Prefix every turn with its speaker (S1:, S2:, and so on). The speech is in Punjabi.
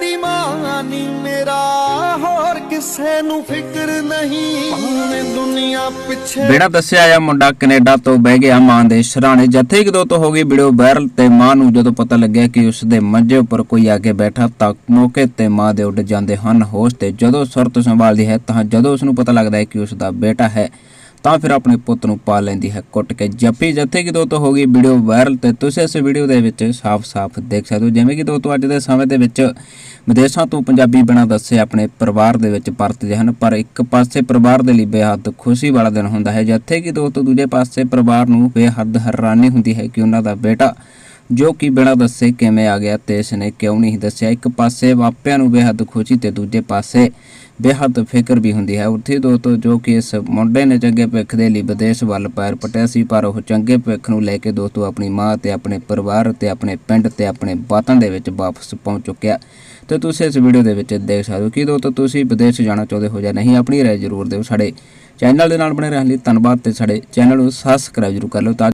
S1: ਦੀ ਮੇਰਾ, ਹੋਰ ਕਿਸੇ ਨੂੰ ਫਿਕਰ ਨਹੀਂ। ਭਾਵੇਂ ਦੁਨੀਆ ਪਿੱਛੇ
S2: ਬਿਨਾਂ ਦੱਸਿਆ ਆਇਆ ਮੁੰਡਾ ਕੈਨੇਡਾ ਤੋਂ ਬਹਿ ਗਿਆ ਮਾਂ ਦੇ ਸਰਾਣੇ। ਜੱਥੇ ਕਿਦੋਂ ਤੋਂ ਹੋ ਗਈ ਵੀਡੀਓ ਵਾਇਰਲ ਤੇ ਮਾਂ ਨੂੰ ਜਦੋਂ ਪਤਾ ਲੱਗਿਆ ਕਿ ਉਸ ਦੇ ਮੰਜੇ ਉੱਪਰ ਕੋਈ ਆ ਕੇ ਬੈਠਾ, ਤਾਂ ਮੌਕੇ ਤੇ ਮਾਂ ਦੇ ਉੱਡ ਜਾਂਦੇ ਹਨ ਹੋਸ਼ ਤੇ। ਜਦੋਂ ਸੁਰਤ ਸੰਭਾਲਦੀ ਹੈ, ਤਾਂ ਜਦੋਂ ਉਸ ਨੂੰ ਪਤਾ ਲੱਗਦਾ ਹੈ ਕਿ ਉਸ ਦਾ ਬੇਟਾ ਹੈ ਤਾਂ ਫਿਰ ਆਪਣੇ ਪੁੱਤ ਨੂੰ ਪਾ ਲੈਂਦੀ ਹੈ ਕੁੱਟ ਕੇ। ਜੱਫੀ ਜੱਥੇ ਕਿ ਦੋਸਤੋ ਹੋ ਗਈ ਵੀਡੀਓ ਵਾਇਰਲ ਤੇ ਤੁਸੀਂ ਇਸ ਵੀਡੀਓ ਦੇ ਵਿੱਚ ਸਾਫ਼-ਸਾਫ਼ ਦੇਖ ਸਕਦੇ ਹੋ, ਜਿਵੇਂ ਕਿ ਦੋਸਤੋ ਅੱਜ ਦੇ ਸਮੇਂ ਦੇ ਵਿੱਚ ਵਿਦੇਸ਼ਾਂ ਤੋਂ ਪੰਜਾਬੀ ਬਿਨਾਂ ਦੱਸੇ ਆਪਣੇ ਪਰਿਵਾਰ ਦੇ ਵਿੱਚ ਪਰਤਦੇ ਹਨ, ਪਰ ਇੱਕ ਪਾਸੇ ਪਰਿਵਾਰ ਦੇ ਲਈ ਬੇਹੱਦ ਖੁਸ਼ੀ ਵਾਲਾ ਦਿਨ ਹੁੰਦਾ ਹੈ, ਜਿੱਥੇ ਕਿ ਦੋਸਤੋ ਦੂਜੇ ਪਾਸੇ ਪਰਿਵਾਰ ਨੂੰ ਬੇਹੱਦ ਹੈਰਾਨੀ ਹੁੰਦੀ ਹੈ ਕਿ ਉਹਨਾਂ ਦਾ ਬੇਟਾ, ਜੋ ਕਿ ਬਿਨਾਂ ਦੱਸੇ ਕਿਵੇਂ ਆ ਗਿਆ ਤੇ ਇਸ ਨੇ ਕਿਉਂ ਨਹੀਂ ਦੱਸਿਆ। ਇੱਕ ਪਾਸੇ ਮਾਪਿਆਂ ਨੂੰ ਬੇਹੱਦ ਖੁਸ਼ੀ ਤੇ ਦੂਜੇ ਪਾਸੇ ਬੇਹੱਦ ਫਿਕਰ ਵੀ ਹੁੰਦੀ ਹੈ। ਉੱਥੇ ਦੋਸਤੋ ਜੋ ਕਿ ਇਸ ਮੁੰਡੇ ਨੇ ਚੰਗੇ ਭਵਿੱਖ ਦੇ ਲਈ ਵਿਦੇਸ਼ ਵੱਲ ਪੈਰ ਪਟਿਆ ਸੀ, ਪਰ ਉਹ ਚੰਗੇ ਭਵਿੱਖ ਨੂੰ ਲੈ ਕੇ ਦੋਸਤੋ ਆਪਣੀ ਮਾਂ ਤੇ ਆਪਣੇ ਪਰਿਵਾਰ ਤੇ ਆਪਣੇ ਪਿੰਡ ਤੇ ਆਪਣੇ ਵਤਨ ਦੇ ਵਿੱਚ ਵਾਪਸ ਪਹੁੰਚ ਚੁੱਕਿਆ। ਤੇ ਤੁਸੀਂ ਇਸ ਵੀਡੀਓ ਦੇ ਵਿੱਚ ਦੇਖ ਸਕਦੇ ਹੋ ਕਿ ਦੋਸਤੋ ਤੁਸੀਂ ਵਿਦੇਸ਼ ਜਾਣਾ ਚਾਹੁੰਦੇ ਹੋ ਜਾਂ ਨਹੀਂ, ਆਪਣੀ ਰਾਏ ਜ਼ਰੂਰ ਦਿਓ ਸਾਡੇ ਚੈਨਲ ਦੇ ਨਾਲ ਬਣੇ ਰਹਿਣ ਲਈ ਧੰਨਵਾਦ ਤੇ ਸਾਡੇ ਚੈਨਲ ਨੂੰ ਸਬਸਕ੍ਰਾਈਬ ਜ਼ਰੂਰ ਕਰ ਲਓ ਤਾਂ